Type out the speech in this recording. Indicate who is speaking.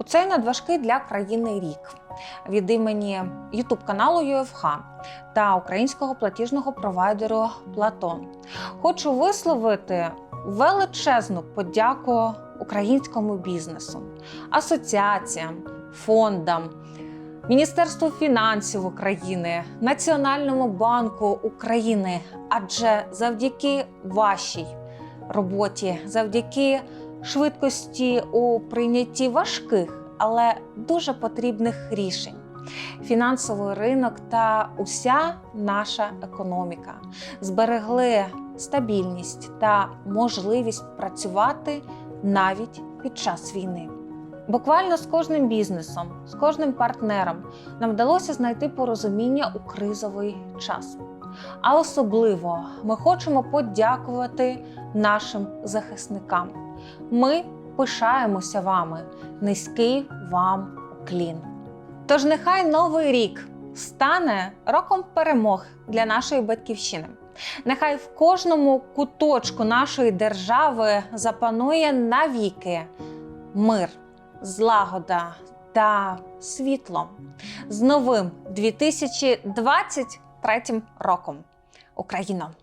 Speaker 1: У цей надважкий для країни рік від імені Ютуб каналу ЮФХ та українського платіжного провайдеру Платон хочу висловити величезну подяку українському бізнесу, асоціаціям, фондам. Міністерству фінансів України, Національному банку України, адже завдяки вашій роботі, завдяки швидкості у прийнятті важких, але дуже потрібних рішень. Фінансовий ринок та уся наша економіка зберегли стабільність та можливість працювати навіть під час війни. Буквально з кожним бізнесом, з кожним партнером нам вдалося знайти порозуміння у кризовий час. А особливо ми хочемо подякувати нашим захисникам. Ми пишаємося вами. Низький вам уклін. Тож нехай новий рік стане роком перемог для нашої батьківщини. Нехай в кожному куточку нашої держави запанує навіки мир, злагода та світло з новим 2023 роком. Україно!